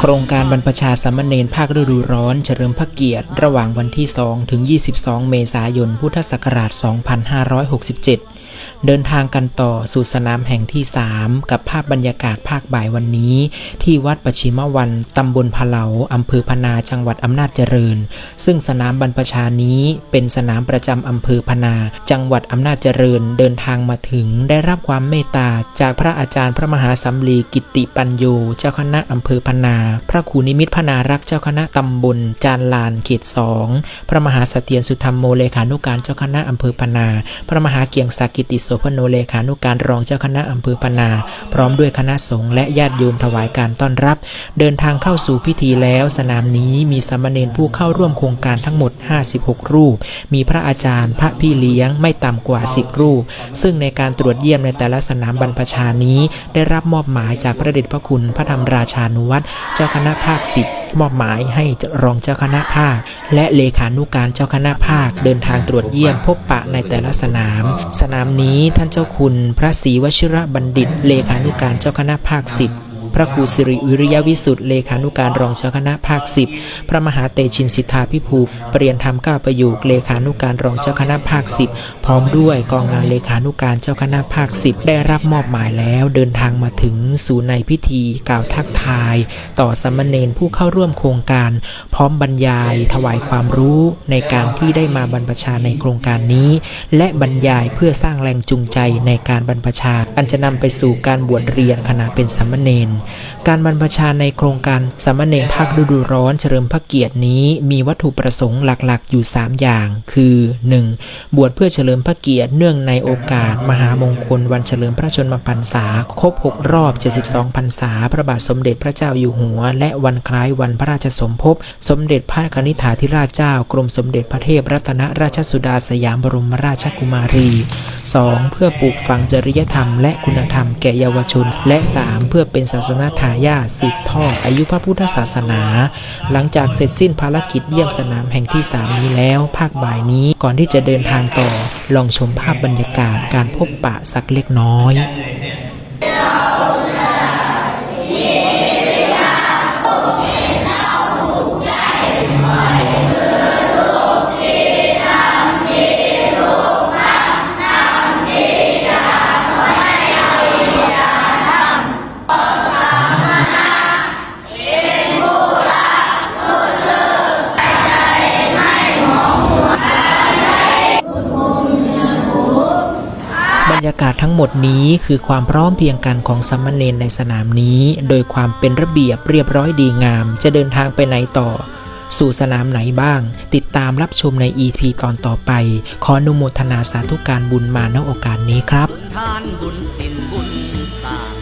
โครงการบรรพชาสามเณรภาคฤดูร้อน เฉลิมพระเกียรติ ระหว่างวันที่ 2 ถึง 22 เมษายน พุทธศักราช 2567 เดินทางกันต่อสู่สนามแห่งที่ 3 กับภาพบรรยากาศภาคบ่ายวันนี้ ที่วัดปชิมวัน ตำบลพะเหลาอำเภอพนาจังหวัดอำนาจเจริญ ซึ่งสนามบรรพชานี้เป็นสนามประจำอำเภอพนา จังหวัดอำนาจเจริญเดินทางมาถึงได้รับความเมตตา จากพระอาจารย์พระมหาสัมลีกิติปัญโยเจ้าคณะอำเภอพนา พระครูนิมิตรพนารักษ์เจ้าคณะตำบลจานลานเขตสองพระมหาสเสถียรสุธรรมโมเลขานุการเจ้าคณะอำเภอพนา พระมหาเกียงศักดิ์กิติสพโนเลขานุการรองเจ้าคณะอำเภอพนา พร้อมด้วยคณะสงฆ์และญาติโยมถวายการต้อนรับ เดินทางเข้าสู่พิธีแล้ว สนามนี้มีสามเณรผู้เข้าร่วมโครงการทั้งหมด 56 รูป มีพระอาจารย์ พระพี่เลี้ยงไม่ต่ำกว่า 10 รูป ซึ่งในการตรวจเยี่ยมในแต่ละสนามบรรพชานี้ ได้รับมอบหมายจากพระเดชพระคุณพระธรรมราชานุวัตรเจ้าคณะภาคสิบมอบหมายให้รองเจ้าคณะภาค และเลขานุการเจ้าคณะภาค เดินทางตรวจเยี่ยมพบปะในแต่ละสนาม สนามนี้ท่านเจ้าคุณ พระศรีวชิระบัณฑิต เลขานุการเจ้าคณะภาคสิบ พระครูสิริวิริยวิสุทธิ์เลขานุการรองเจ้าคณะภาคสิบพระมหาเตชินสิทธาพิภูเปลี่ยนธรรมก้าวประยุกเลขานุการรองเจ้าคณะภาคสิบพร้อมด้วยกองงานเลขานุการเจ้าคณะภาคสิบได้รับมอบหมายแล้ว เดินทางมาถึงสู่ในพิธีกล่าวทักทาย ต่อสามเณรผู้เข้าร่วมโครงการ พร้อมบรรยาย ถวายความรู้ในการที่ได้มาบรรพชาในโครงการนี้ และบรรยายเพื่อสร้างแรงจูงใจในการบรรพชาอันจะนำไปสู่การบวชเรียนขณะเป็นสามเณรการบรรพชาในโครงการสามเณรภาคฤดูร้อนเฉลิมพระเกียรตินี้ มีวัตถุประสงค์หลักๆ อยู่ 3 อย่าง คือ 1. บวชเพื่อเฉลิมพระเกียรติเนื่องในโอกาส มหามงคลวันเฉลิมพระชนมพรรษา ครบ 6 รอบ 72พรรษา พระบาทสมเด็จพระเจ้าอยู่หัว และวันคล้ายวันพระราชสมภพ สมเด็จพระนิษฐาธิราชเจ้ากรมสมเด็จพระเทพรัตนราชสุดาสยามบรมราชกุมารี 2. เพื่อปลูกฝังจริยธรรมและคุณธรรมแก่เยาวชน และ 3. เพื่อเป็นศาสนทายาทสืบทอดอายุพระพุทธศาสนา หลังจากเสร็จสิ้นภารกิจเยี่ยมสนามแห่งที่ 3 นี้แล้ว ภาคบ่ายนี้ก่อนที่จะเดินทางต่อ ลองชมภาพบรรยากาศการพบปะสักเล็กน้อย รรยากาศทั้งหมดนี้คือความพร้อมเพียงกันของสามเณรในสนามนี้ โดยความเป็นระเบียบเรียบร้อยดีงาม จะเดินทางไปไหนต่อ สู่สนามไหนบ้าง ติดตามรับชมใน EP ตอนต่อไป ขออนุโมทนาสาธุการบุญมาณโอกาสนี้ครับ ทานบุญเป็นบุญสร้าง